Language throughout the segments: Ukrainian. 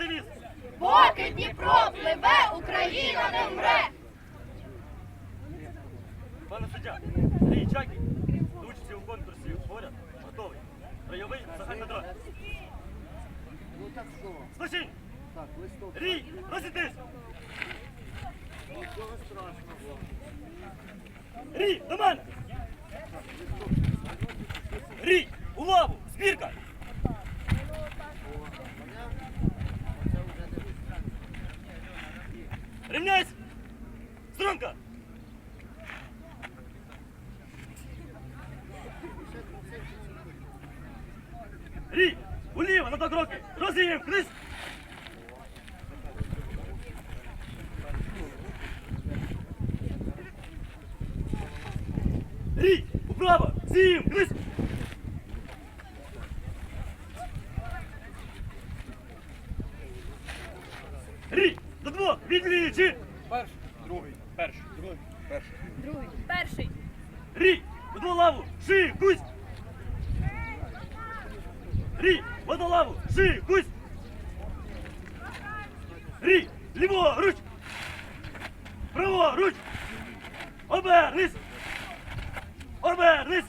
Вільний Дніпро пливе, Україна не вмре. Пане суддя, Рій Чакі, до участі у конкурсі поряд, готовий. Райовий загальна дрон. Слушай. Рій, страшного. Рій, до мене! Рій, у лаву, збірка! Рівняйся! Струнка! Рій, уліво, на два кроки! Розієм, крись! Рій, управо, сім, крись! Рій, до двох, Відлічі! Перший, другий, перший, другий, перший. Другий, перший. Рій, одну лаву, ши, кусь! Рій, одну лаву, ши, кусь! Рій, ліворуч! Праворуч! Обернись! Обернись!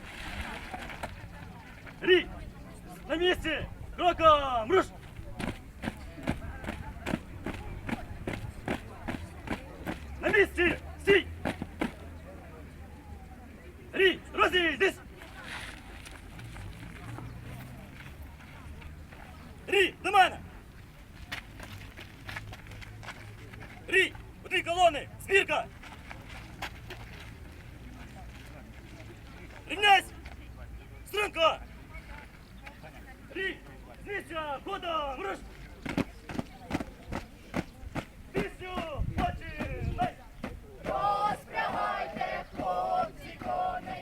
Рій, на місці! Кроком, руш! Місці! Стій! Розійдись! Рій, до мене! Рій, у дві колони, збірка! Рівняйся! Струнко! Рій, з місця, ходом!